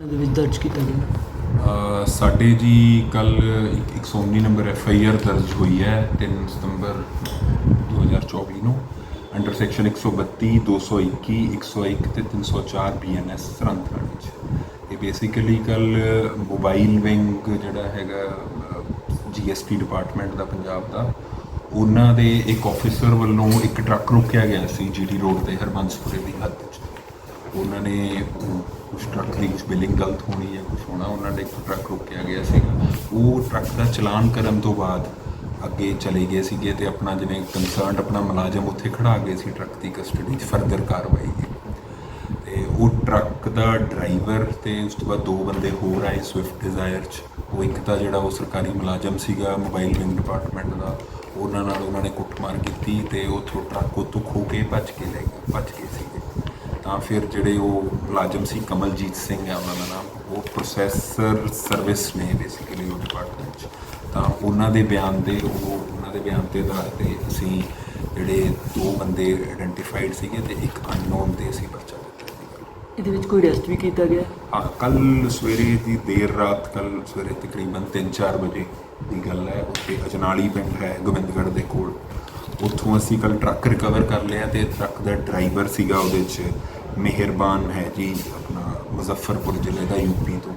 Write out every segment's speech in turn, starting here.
ਦੇ ਵਿੱਚ ਦਰਜ ਕੀਤਾ ਗਿਆ। ਅ, ਸਾਡੇ ਜੀ ਕੱਲ 119 ਨੰਬਰ ਐਫ ਆਈ ਆਰ ਦਰਜ ਹੋਈ ਹੈ 3 ਸਤੰਬਰ 2024 ਨੂੰ। ਅੰਡਰ ਸੈਕਸ਼ਨ 132 221 101 ਤੇ 304 ਬੀਐਨਐਸ ਸਰਹੰਦ ਥਾਣੇ ਵਿੱਚ। ਇਹ ਬੇਸਿਕਲੀ ਕੱਲ ਮੋਬਾਈਲ ਵਿੰਗ ਜਿਹੜਾ ਹੈਗਾ ਜੀਐਸਟੀ ਡਿਪਾਰਟਮੈਂਟ ਦਾ ਪੰਜਾਬ ਦਾ ਉਹਨਾਂ ਦੇ ਇੱਕ ਆਫੀਸਰ ਵੱਲੋਂ ਇੱਕ ਟਰੱਕ ਰੋਕਿਆ ਗਿਆ ਸੀ ਜੀਟੀ ਰੋਡ ਤੇ ਹਰਬੰਸਪੁਰੇ ਦੀ ਹੱਦ 'ਚ। ਉਹਨਾਂ ਨੇ ਕੁਝ ਟਰੱਕ ਦੀ ਕੁਝ ਬਿਲਿੰਗ ਗਲਤ ਹੋਣੀ ਜਾਂ ਕੁਝ ਹੋਣਾ, ਉਹਨਾਂ ਦਾ ਇੱਕ ਟਰੱਕ ਰੋਕਿਆ ਗਿਆ ਸੀਗਾ। ਉਹ ਟਰੱਕ ਦਾ ਚਲਾਨ ਕਰਨ ਤੋਂ ਬਾਅਦ ਅੱਗੇ ਚਲੇ ਗਏ ਸੀਗੇ ਤੇ ਆਪਣਾ ਜਿਵੇਂ ਕੰਸਰਨਡ ਆਪਣਾ ਮੁਲਾਜ਼ਮ ਉੱਥੇ ਖੜਾ ਗਏ ਸੀ ਟਰੱਕ ਦੀ ਕਸਟਡੀ 'ਚ ਫਰਦਰ ਕਾਰਵਾਈ ਦੀ। ਤੇ ਉਹ ਟਰੱਕ ਦਾ ਡਰਾਈਵਰ ਤੇ ਉਸ ਤੋਂ ਬਾਅਦ ਦੋ ਬੰਦੇ ਹੋਰ ਆਏ ਸਵਿਫਟ ਡਿਜ਼ਾਇਰ 'ਚ। ਉਹ ਇੱਕ ਤਾਂ ਜਿਹੜਾ ਉਹ ਸਰਕਾਰੀ ਮੁਲਾਜ਼ਮ ਸੀਗਾ ਮੋਬਾਈਲ ਵਿੰਗ ਡਿਪਾਰਟਮੈਂਟ ਦਾ, ਉਹਨਾਂ ਨਾਲ ਉਹਨਾਂ ਨੇ ਕੁੱਟਮਾਰ ਕੀਤੀ ਤੇ ਉੱਥੋਂ ਟਰੱਕ ਉੱਥੋਂ ਖੋ ਕੇ ਭੱਜ ਕੇ ਲੈ ਗਏ, ਭੱਜ ਗਏ ਸੀਗੇ। ਤਾਂ ਫਿਰ ਜਿਹੜੇ ਉਹ ਮੁਲਾਜ਼ਮ ਸੀ ਕਮਲਜੀਤ ਸਿੰਘ ਹੈ ਉਹਨਾਂ ਦਾ ਨਾਮ ਉਹ ਪ੍ਰੋਸੈਸਰ ਸਰਵਿਸ ਨੇ ਬੇਸਿਕਲੀ ਉਹ ਡਿਪਾਰਟਮੈਂਟ 'ਚ। ਤਾਂ ਉਹਨਾਂ ਦੇ ਬਿਆਨ ਦੇ ਉਹ ਉਹਨਾਂ ਦੇ ਬਿਆਨ ਤੇ ਦਾ ਤੇ ਅਸੀਂ ਜਿਹੜੇ ਦੋ ਬੰਦੇ ਆਇਡੈਂਟੀਫਾਈਡ ਸੀਗੇ ਤੇ ਇੱਕ ਅਨਨੋਨ ਤੇ ਅਸੀਂ ਪਰਚਾ ਦਿੱਤਾ ਇਹਦੇ ਵਿੱਚ ਕੋਈ ਅਰੈਸਟ ਵੀ ਕੀਤਾ ਗਿਆ? ਹਾਂ ਕੱਲ ਸਵੇਰੇ ਦੀ ਦੇਰ ਰਾਤ ਕੱਲ ਸਵੇਰੇ ਤਕਰੀਬਨ 3-4 ਵਜੇ ਦੀ ਗੱਲ ਹੈ ਉੱਥੇ ਅਜਨਾਲੀ ਪਿੰਡ ਹੈ ਗੋਬਿੰਦਗੜ੍ਹ ਦੇ ਕੋਲ। ਉੱਥੋਂ ਅਸੀਂ ਕੱਲ ਟਰੱਕ ਰਿਕਵਰ ਕਰ ਲਿਆ ਤੇ ਟਰੱਕ ਦਾ ਡਰਾਈਵਰ ਸੀਗਾ ਉਹਦੇ 'ਚ। ਮਿਹਰਬਾਨ ਹੈ ਜੀ ਆਪਣਾ ਮੁਜ਼ੱਫਰਪੁਰ ਜ਼ਿਲ੍ਹੇ ਦਾ ਯੂਪੀ ਤੋਂ।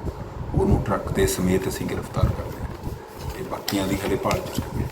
ਉਹਨੂੰ ਟਰੱਕ ਦੇ ਸਮੇਤ ਅਸੀਂ ਗ੍ਰਿਫਤਾਰ ਕਰ ਲਿਆ। ਤੇ ਬਾਕੀਆਂ ਦੀ ਹਲੇ ਭਾਲ ਚ ਰਹੇ